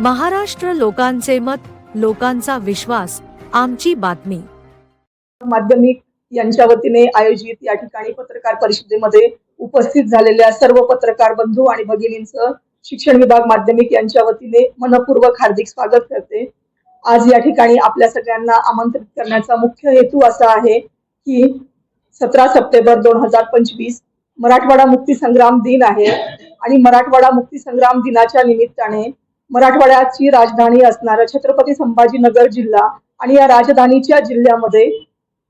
महाराष्ट्र लोकांचे मत लोकांचा विश्वास आमची बातमी. माध्यमिक यांच्या वतीने आयोजित या ठिकाणी पत्रकार परिषदेमध्ये उपस्थित झालेल्या सर्व पत्रकार बंधू आणि भगिनींचं शिक्षण विभाग माध्यमिक यांच्या वतीने मनपूर्वक हार्दिक स्वागत करते. आज या ठिकाणी आपल्या सगळ्यांना आमंत्रित करण्याचा मुख्य हेतू असा आहे की सतरा सप्टेंबर दोन हजार पंचवीस मराठवाडा मुक्ती संग्राम दिन आहे आणि मराठवाडा मुक्ती संग्राम दिनाच्या निमित्ताने मराठवाड्याची राजधानी असणारा छत्रपती संभाजीनगर जिल्हा आणि या राजधानीच्या जिल्ह्यामध्ये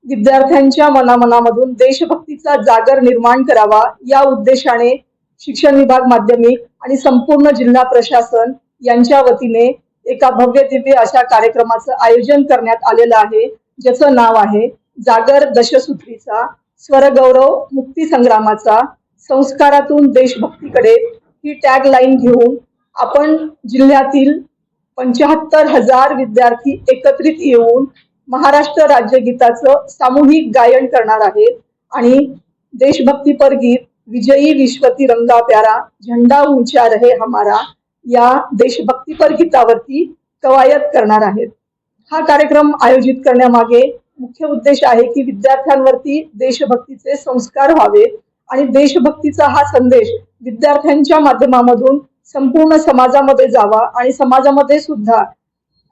विद्यार्थ्यांच्या मनामनामधून देशभक्तीचा जागर निर्माण करावा या उद्देशाने शिक्षण विभाग माध्यमिक आणि संपूर्ण जिल्हा प्रशासन यांच्या वतीने एका भव्य दिव्य अशा कार्यक्रमाचं आयोजन करण्यात आलेलं आहे ज्याचं नाव आहे जागर दशसूत्रीचा स्वरगौरव मुक्ती संग्रामाचा संस्कारातून देशभक्तीकडे ही टॅग लाईन घेऊन आपण जिल्ह्यातील पंच्याहत्तर हजार विद्यार्थी एकत्रित येऊन महाराष्ट्र राज्यगीताचं सामूहिक गायन करणार आहेत. आणि देशभक्तीपर गीत विजयी विश्वती रंगा प्यारा झंडा ऊंचा रहे हमारा या देशभक्तीपर गीतावरती कवायत करणार आहेत. हा कार्यक्रम आयोजित करण्यामागे मुख्य उद्देश आहे की विद्यार्थ्यांवरती देशभक्तीचे संस्कार व्हावेत. आणि देशभक्तीचा हा संदेश विद्यार्थ्यांच्या माध्यमामधून संपूर्ण समाजामध्ये जावा आणि समाजामध्ये सुद्धा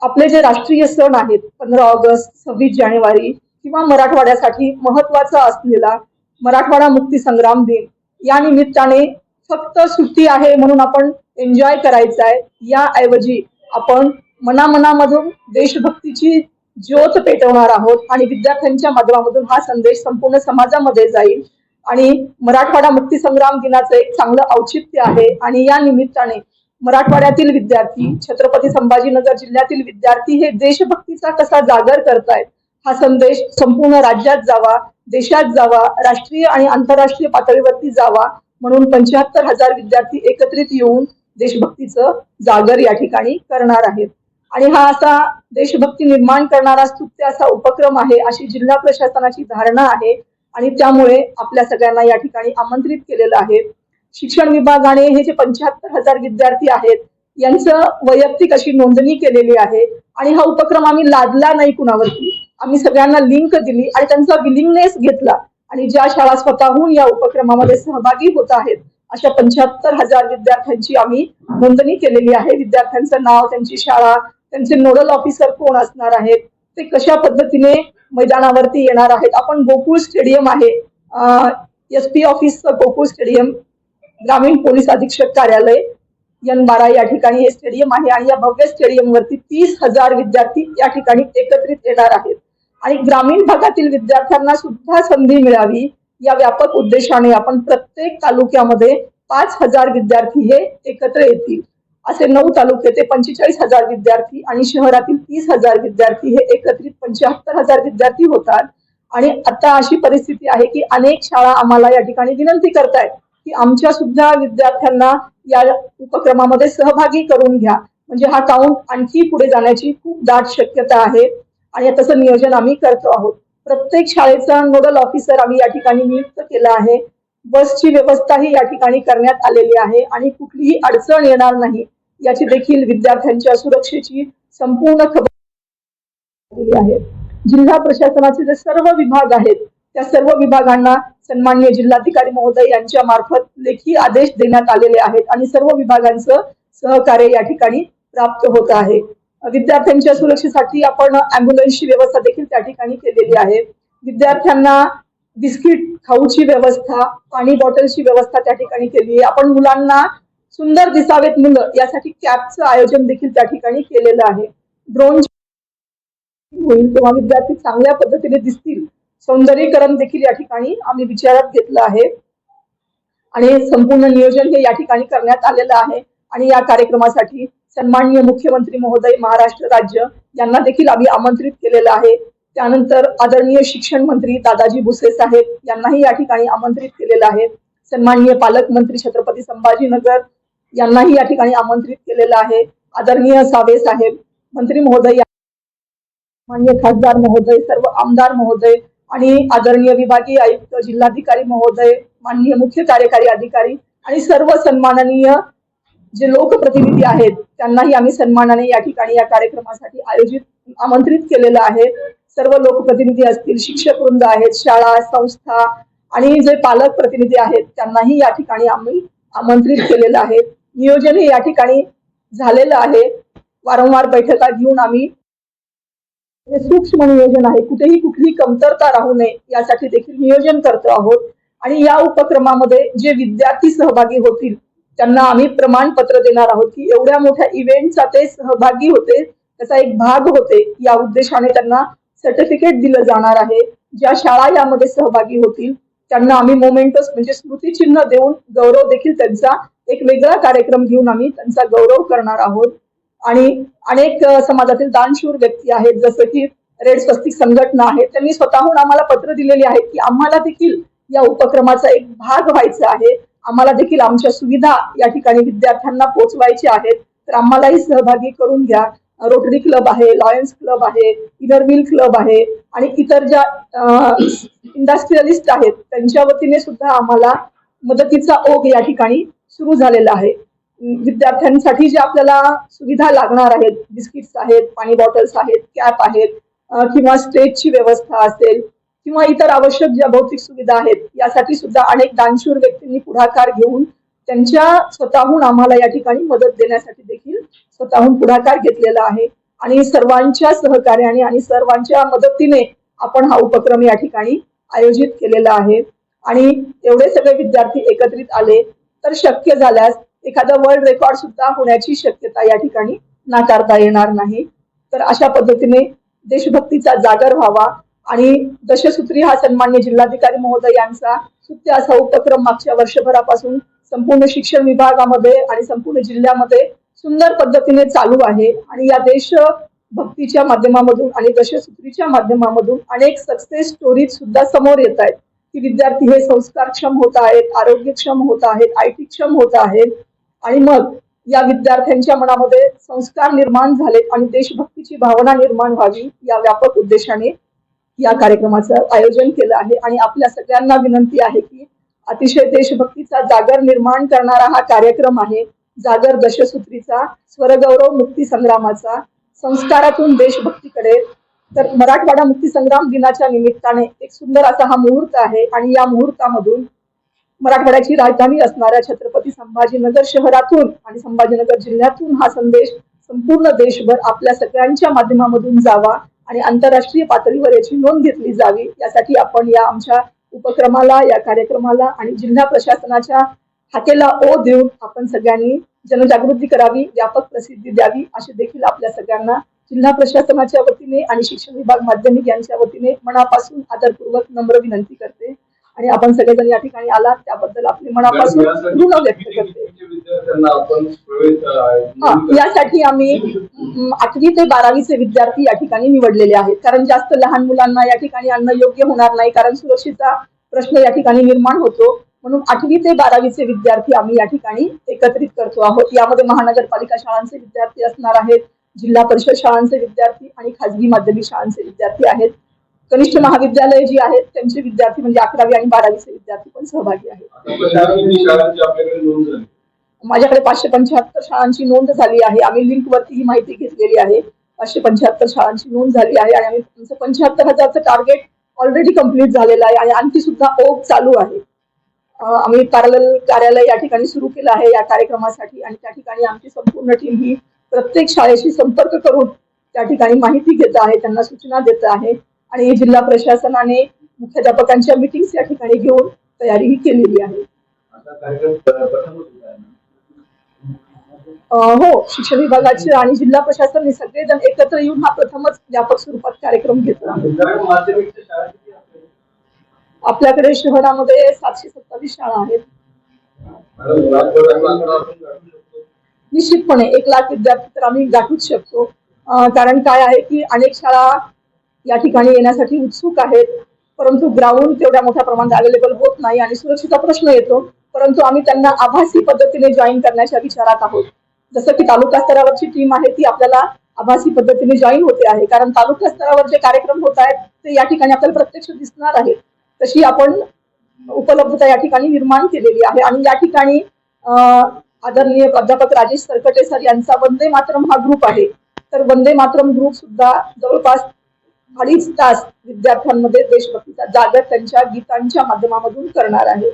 आपले जे राष्ट्रीय सण आहेत पंधरा ऑगस्ट सव्वीस जानेवारी किंवा मराठवाड्यासाठी महत्त्वाचा असलेला मराठवाडा मुक्ती संग्राम दिन या निमित्ताने फक्त सुट्टी आहे म्हणून आपण एन्जॉय करायचं आहे याऐवजी आपण मनामनामधून देशभक्तीची ज्योत पेटवणार आहोत आणि विद्यार्थ्यांच्या माध्यमामधून हा संदेश संपूर्ण समाजामध्ये जाईल. आणि मराठवाडा मुक्तीसंग्राम दिनाचं एक चांगलं औचित्य आहे. आणि या निमित्ताने मराठवाड्यातील विद्यार्थी छत्रपती संभाजीनगर जिल्ह्यातील विद्यार्थी हे देशभक्तीचा कसा जागर करतायत हा संदेश संपूर्ण राज्यात जावा देशात जावा राष्ट्रीय आणि आंतरराष्ट्रीय पातळीवरती जावा म्हणून पंच्याहत्तर हजार विद्यार्थी एकत्रित येऊन देशभक्तीचं जागर या ठिकाणी करणार आहेत. आणि हा असा देशभक्ती निर्माण करणारा स्तुत्य असा उपक्रम आहे अशी जिल्हा प्रशासनाची धारणा आहे. आणि त्यामुळे आपल्या सगळ्यांना या ठिकाणी आमंत्रित केलेलं आहे. शिक्षण विभागाने हे जे पंच्याहत्तर हजार विद्यार्थी आहेत यांचं वैयक्तिक अशी नोंदणी केलेली आहे. आणि हा उपक्रम आम्ही लादला नाही कुणावरती. आम्ही सगळ्यांना लिंक दिली आणि त्यांचा विलिंगनेस घेतला. आणि ज्या शाळा स्वतःहून या उपक्रमामध्ये सहभागी होत आहेत अशा पंच्याहत्तर हजार विद्यार्थ्यांची आम्ही नोंदणी केलेली आहे. विद्यार्थ्यांचं नाव त्यांची शाळा त्यांचे नोडल ऑफिसर कोण असणार आहेत ते कशा पद्धतीने मैदानावरती येणार आहेत? आपण गोकुळ स्टेडियम आहे. एस पी ऑफिसचं गोकुळ स्टेडियम ग्रामीण पोलीस अधीक्षक कार्यालय यन बारा या ठिकाणी हे स्टेडियम आहे आणि या भव्य स्टेडियमवरती तीस हजार विद्यार्थी या ठिकाणी एकत्रित येणार आहेत. आणि ग्रामीण भागातील विद्यार्थ्यांना सुद्धा संधी मिळावी या व्यापक उद्देशाने आपण प्रत्येक तालुक्यामध्ये पाच हजार विद्यार्थी हे एकत्र येतील. असे नऊ तालुके ते पंचेचाळीस हजार विद्यार्थी आणि शहरातील तीस हजार विद्यार्थी हे एकत्रित पंच्याहत्तर हजार विद्यार्थी होतात. आणि आता अशी परिस्थिती आहे की अनेक शाळा आम्हाला या ठिकाणी विनंती करतायत की आमच्या सुद्धा विद्यार्थ्यांना या उपक्रमामध्ये सहभागी करून घ्या. म्हणजे हा काउंट आणखी पुढे जाण्याची खूप दाट शक्यता आहे. आणि तसं नियोजन आम्ही करतो आहोत. प्रत्येक शाळेचा नोडल ऑफिसर आम्ही या ठिकाणी नियुक्त केला आहे. बसची व्यवस्थाही या ठिकाणी करण्यात आलेली आहे आणि कुठलीही अडचण येणार नाही. याची देखील विद्यार्थ्यांच्या सुरक्षेची संपूर्ण खबर आहे. जिल्हा प्रशासनाचे जे सर्व विभाग आहेत त्या सर्व विभागांना सन्मान्य जिल्हाधिकारी महोदय यांच्या मार्फत लेखी आदेश देण्यात आलेले आहेत आणि सर्व विभागांचं सहकार्य या ठिकाणी प्राप्त होत आहे. विद्यार्थ्यांच्या सुरक्षेसाठी आपण अँब्युलन्सची व्यवस्था देखील त्या ठिकाणी केलेली आहे. विद्यार्थ्यांना बिस्किट खाऊची व्यवस्था पाणी बॉटलची व्यवस्था त्या ठिकाणी केली आहे. आपण मुलांना सुंदर दिसावेत मुलं यासाठी कॅबचं आयोजन देखील त्या ठिकाणी केलेलं आहे. ड्रोन होईल तेव्हा विद्यार्थी चांगल्या पद्धतीने दिसतील. सौंदर्यीकरण देखील या ठिकाणी आम्ही विचारात घेतलं आहे. आणि संपूर्ण नियोजन हे या ठिकाणी करण्यात आलेलं आहे. आणि या कार्यक्रमासाठी सन्माननीय मुख्यमंत्री महोदय महाराष्ट्र राज्य यांना देखील आम्ही आमंत्रित केलेलं आहे. त्यानंतर आदरणीय शिक्षण मंत्री दादाजी भुसे साहेब यांनाही या ठिकाणी आमंत्रित केलेलं आहे. सन्माननीय पालकमंत्री छत्रपती संभाजीनगर यांनाही या ठिकाणी आमंत्रित केलेलं आहे. आदरणीय सावे साहेब मंत्री महोदय मान्य खासदार महोदय सर्व आमदार महोदय आणि आदरणीय विभागीय आयुक्त जिल्हाधिकारी महोदय माननीय मुख्य कार्यकारी अधिकारी आणि सर्व सन्माननीय जे लोकप्रतिनिधी आहेत त्यांनाही आम्ही सन्मानाने या ठिकाणी या कार्यक्रमासाठी आयोजित आमंत्रित केलेलं आहे. सर्व लोकप्रतिनिधी असतील शिक्षक वृंद आहेत शाळा संस्था आणि जे पालक प्रतिनिधी आहेत त्यांनाही या ठिकाणी आम्ही आमंत्रित केलेलं आहे. नियोजन हे या ठिकाणी झालेलं आहे. वारंवार बैठका घेऊन आम्ही सूक्ष्म नियोजन आहे. कुठेही कुठली कमतरता राहू नये यासाठी देखील नियोजन करतो आहोत. आणि या उपक्रमामध्ये जे विद्यार्थी सहभागी होतील त्यांना आम्ही प्रमाणपत्र देणार आहोत की एवढ्या मोठ्या इव्हेंटचा ते सहभागी होते त्याचा एक भाग होते या उद्देशाने त्यांना सर्टिफिकेट दिलं जाणार आहे. ज्या शाळा यामध्ये सहभागी होतील त्यांना आम्ही मोमेंटस म्हणजे स्मृतिचिन्ह देऊन गौरव देखील त्यांचा एक वेगळा कार्यक्रम घेऊन आम्ही त्यांचा गौरव करणार आहोत. आणि अनेक समाजातील दानशूर व्यक्ती आहेत जसं की रेड स्वस्तिक संघटना आहे त्यांनी स्वतःहून आम्हाला पत्र दिलेली आहेत की आम्हाला देखील या उपक्रमाचा एक भाग व्हायचा आहे. आम्हाला देखील आमच्या सुविधा या ठिकाणी विद्यार्थ्यांना पोहोचवायच्या आहेत. तर आम्हालाही सहभागी करून घ्या. रोटरी क्लब आहे लॉयन्स क्लब आहे इनर व्हील क्लब आहे आणि इतर ज्या इंडस्ट्रियलिस्ट आहेत त्यांच्या वतीने सुद्धा आम्हाला मदतीचा ओघ या ठिकाणी सुरू झालेला आहे. विद्यार्थ्यांसाठी जे आपल्याला सुविधा लागणार आहेत बिस्किट्स आहेत पाणी बॉटल्स आहेत कॅप आहेत किंवा स्टेजची व्यवस्था असेल किंवा इतर आवश्यक ज्या भौतिक सुविधा आहेत यासाठी सुद्धा अनेक दानशूर व्यक्तींनी पुढाकार घेऊन त्यांच्या स्वतःहून आम्हाला या ठिकाणी मदत देण्यासाठी देखील स्वतःहून पुढाकार घेतलेला आहे. आणि सर्वांच्या सहकार्याने आणि सर्वांच्या मदतीने आपण हा उपक्रम या ठिकाणी आयोजित केलेला आहे. आणि एवढे सगळे विद्यार्थी एकत्रित आले तर शक्य झाल्यास एखादा वर्ल्ड रेकॉर्ड सुद्धा होण्याची शक्यता या ठिकाणी नाकारता येणार नाही. तर अशा पद्धतीने देशभक्तीचा जागर व्हावा आणि दशसूत्री हा सन्मान्य जिल्हाधिकारी महोदय यांचा सुत्या असा उपक्रम मागच्या वर्षभरापासून संपूर्ण शिक्षण विभागामध्ये आणि संपूर्ण जिल्ह्यामध्ये सुंदर पद्धतीने चालू आहे. आणि या देश भक्तीच्या माध्यमामधून आणि दशसूत्रीच्या माध्यमामधून अनेक सक्सेस स्टोरीज सुद्धा समोर येत आहेत. की विद्यार्थी हे संस्कारक्षम होत आहेत आरोग्यक्षम होत आहेत आय टी क्षम होत आहेत. आणि मग या विद्यार्थ्यांच्या मनामध्ये संस्कार निर्माण झालेत आणि देशभक्तीची भावना निर्माण व्हावी या व्यापक उद्देशाने या कार्यक्रमाचं आयोजन केलं आहे. आणि आपल्या सगळ्यांना विनंती आहे की अतिशय देशभक्तीचा जागर निर्माण करणारा हा कार्यक्रम आहे. जागर दशसूत्रीचा स्वरगौरव मुक्ती संग्रामाचा संस्कारातून देशभक्तीकडे. तर मराठवाडा मुक्तीसंग्राम दिनाच्या निमित्ताने एक सुंदर असा हा मुहूर्त आहे आणि या मुहूर्तामधून मराठवाड्याची राजधानी असणाऱ्या छत्रपती संभाजीनगर शहरातून आणि संभाजीनगर जिल्ह्यातून हा संदेश संपूर्ण देशभर आपल्या सगळ्यांच्या माध्यमामधून जावा आणि आंतरराष्ट्रीय पातळीवर याची नोंद घेतली जावी. यासाठी आपण या आमच्या उपक्रमाला या कार्यक्रमाला आणि जिल्हा प्रशासनाच्या हाकेला ओ देऊन आपण सगळ्यांनी जनजागृती करावी व्यापक प्रसिद्धी द्यावी अशी देखील आपल्या सगळ्यांना जिल्हा प्रशासनाच्या वतीने आणि शिक्षण विभाग माध्यमिक यांच्या वतीने मनापासून आदरपूर्वक नम्र विनंती करते. आणि आपण सगळेजण या ठिकाणी आलात त्याबद्दल आपले मनापासून ऋण व्यक्त करते. यासाठी आम्ही आठवी ते बारावीचे विद्यार्थी या ठिकाणी निवडलेले आहेत. कारण जास्त लहान मुलांना या ठिकाणी आणणं योग्य होणार नाही कारण सुरक्षेचा प्रश्न या ठिकाणी निर्माण होतो. म्हणून आठवी ते बारावीचे विद्यार्थी आम्ही या ठिकाणी एकत्रित करतो आहोत. यामध्ये महानगरपालिका शाळांचे विद्यार्थी असणार आहेत जिल्हा परिषद शाळांचे विद्यार्थी आणि खाजगी माध्यमिक शाळांचे विद्यार्थी आहेत. कनिष्ठ महाविद्यालय जी आहेत त्यांचे विद्यार्थी म्हणजे अकरावी आणि बारावीचे विद्यार्थी पण सहभागी आहेत. माझ्याकडे पाचशे पंच्याहत्तर शाळांची नोंद झाली आहे. आम्ही लिंक वरती ही माहिती घेतलेली आहे. पाचशे पंच्याहत्तर शाळांची नोंद झाली आहे आणि आम्ही तुमचं पंच्याहत्तर हजारचं टार्गेट ऑलरेडी कंप्लीट झालेलं आहे आणि आणखी सुद्धा ओघ चालू आहे. आम्ही पॅरल कार्यालय या ठिकाणी सुरू केलं आहे या कार्यक्रमासाठी आणि त्या ठिकाणी आमची संपूर्ण टीम ही प्रत्येक शाळेशी संपर्क करून त्या ठिकाणी माहिती घेत आहे त्यांना सूचना देत आहे. आणि जिल्हा प्रशासनाने मुख्याध्यापकांच्या मिटिंग्स या ठिकाणी घेऊन तयारीही केलेली आहे. हो शिक्षण विभागाचे आणि जिल्हा प्रशासन हे सगळेजण एकत्र येऊन हा प्रथमच व्यापक स्वरूपात कार्यक्रम घेतला आपल्याकडे? शहरामध्ये सातशे सत्तावीस शाळा आहेत. निश्चितपणे एक लाख विद्यार्थी तर आम्ही गाठूच शकतो. कारण काय आहे की अनेक शाळा या ठिकाणी येण्यासाठी उत्सुक आहेत. परंतु ग्राउंड तेवढ्या मोठ्या प्रमाणात अवेलेबल होत नाही आणि सुरक्षेचा प्रश्न येतो. परंतु आम्ही त्यांना आभासी पद्धतीने जॉईन करण्याच्या विचारात आहोत. जसं की तालुका स्तरावरची टीम आहे ती आपल्याला आभासी पद्धतीने जॉईन होते आहे. कारण तालुका स्तरावर जे कार्यक्रम होत आहेत ते या ठिकाणी आपल्याला प्रत्यक्ष दिसणार आहे. तशी आपण उपलब्धता या ठिकाणी निर्माण केलेली आहे. आणि या ठिकाणी आदरणीय प्राध्यापक राजेश सरकटे सर यांचा वंदे मातरम हा ग्रुप आहे. तर वंदे मातरम ग्रुप सुद्धा जवळपास अडीच तास विद्यार्थ्यांमध्ये देशभक्तीचा जागर त्यांच्या गीतांच्या माध्यमामधून करणार आहे?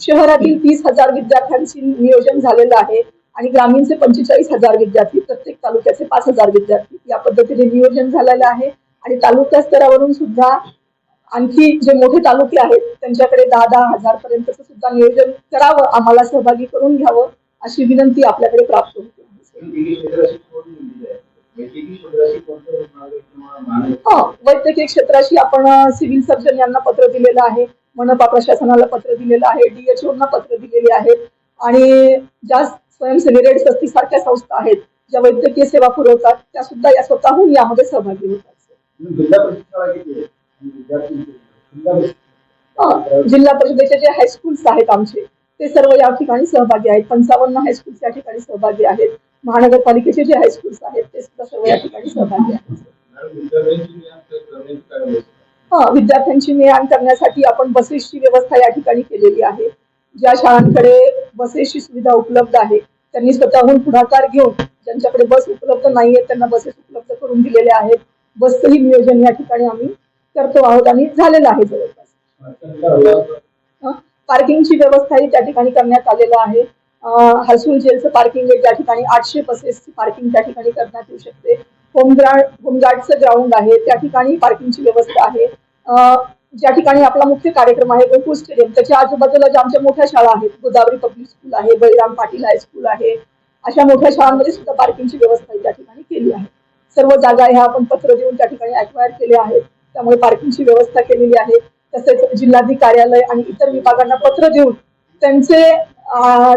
शहरातील तीस हजार विद्यार्थ्यांची नियोजन झालेलं आहे आणि ग्रामीणचे पंचेचाळीस हजार विद्यार्थी प्रत्येक तालुक्याचे पाच हजार विद्यार्थी या पद्धतीने नियोजन झालेलं आहे. आणि तालुका स्तरावरून सुद्धा आणखी जे मोठे तालुके आहेत त्यांच्याकडे दहा दहा हजार पर्यंतच सुद्धा नियोजन करावं आम्हाला सहभागी करून घ्यावं अशी विनंती आपल्याकडे प्राप्त होते. वैद्यकीय क्षेत्राशी हा वैद्यकीय क्षेत्राशी आपण सिव्हिल सर्जन यांना पत्र दिलेलं आहे मनपा प्रशासनाला पत्र दिलेलं आहे डीएचओना पत्र दिलेले आहेत आणि ज्या स्वयंसेवी रेड सस्ती सारख्या संस्था आहेत ज्या वैद्यकीय सेवा पुरवतात त्या सुद्धा या स्वतःहून यामध्ये सहभागी होतात हा, हो, जिल्हा परिषदेचे जे हायस्कूल्स आहेत आमचे ते सर्व या ठिकाणी सहभागी आहेत. पंचावन्न हायस्कूल्स या ठिकाणी सहभागी आहेत. महानगरपालिकेचे जे हायस्कूल्स आहेत ते सुद्धा सर्व या ठिकाणी सहभागी आहेत. हा विद्यार्थ्यांची ने आण करण्यासाठी आपण बसेसची व्यवस्था या ठिकाणी केलेली आहे. ज्या शाळांकडे बसेसची सुविधा उपलब्ध आहे त्यांनी स्वतःहून पुढाकार घेऊन ज्यांच्याकडे बस उपलब्ध नाहीये त्यांना बसेस उपलब्ध करून दिलेल्या आहेत. बसचंही नियोजन या ठिकाणी आम्ही करतो आहोत आणि झालेलं आहे जवळपास. हं? पार्किंगची व्यवस्थाही त्या ठिकाणी करण्यात आलेलं आहे. हसूल जेलचं पार्किंग आहे ज्या ठिकाणी आठशे बसेसची पार्किंग त्या ठिकाणी करण्यात येऊ शकते. होमगार्ड होमगार्डचं ग्राउंड आहे त्या ठिकाणी पार्किंगची व्यवस्था आहे. ज्या ठिकाणी आपला मुख्य कार्यक्रम आहे गोकुळ स्टेडियम त्याच्या आजूबाजूला ज्या आमच्या मोठ्या शाळा आहेत गोदावरी पब्लिक स्कूल आहे बळीराम पाटील हायस्कूल आहे अशा मोठ्या शाळांमध्ये सुद्धा पार्किंगची व्यवस्था त्या ठिकाणी केली आहे. सर्व जागा ह्या आपण पत्र देऊन त्या ठिकाणी अक्वायर केल्या आहेत. त्यामुळे पार्किंगची व्यवस्था केलेली आहे. तसेच जिल्हाधिकारी कार्यालय आणि इतर विभागांना पत्र देऊन त्यांचे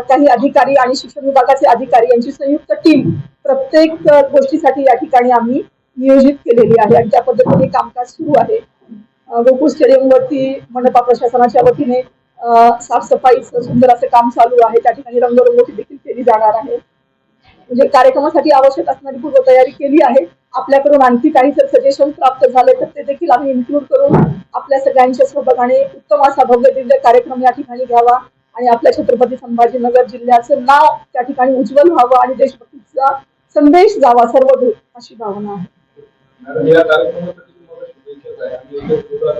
काही अधिकारी आणि शिक्षण विभागाचे अधिकारी यांची संयुक्त टीम प्रत्येक गोष्टीसाठी या ठिकाणी आम्ही नियोजित केलेली आहे आणि त्या पद्धतीने कामकाज सुरू आहे. गोकुळ स्टेडियमवरती मनपा प्रशासनाच्या वतीने साफसफाईचं सुंदर असं काम चालू आहे. त्या ठिकाणी रंगरंगोटी देखील केली जाणार आहे. म्हणजे कार्यक्रमासाठी आवश्यक असणारी पूर्वतयारी केली आहे. आपल्याकडून आणखी काही जर सजेशन प्राप्त झाले तर ते देखील आम्ही इन्क्लूड करून आपल्या सगळ्यांच्या सहभागाने उत्तम असा भव्य दिव्य कार्यक्रम या ठिकाणी घ्यावा. आणि आपल्या छत्रपती संभाजीनगर जिल्ह्याचं नाव त्या ठिकाणी उज्ज्वल व्हावं आणि देशभक्तीचा संदेश जावा सर्वदूर अशी भावना आहे. या कार्यक्रमासाठी तुम्हाला शुभेच्छा आहे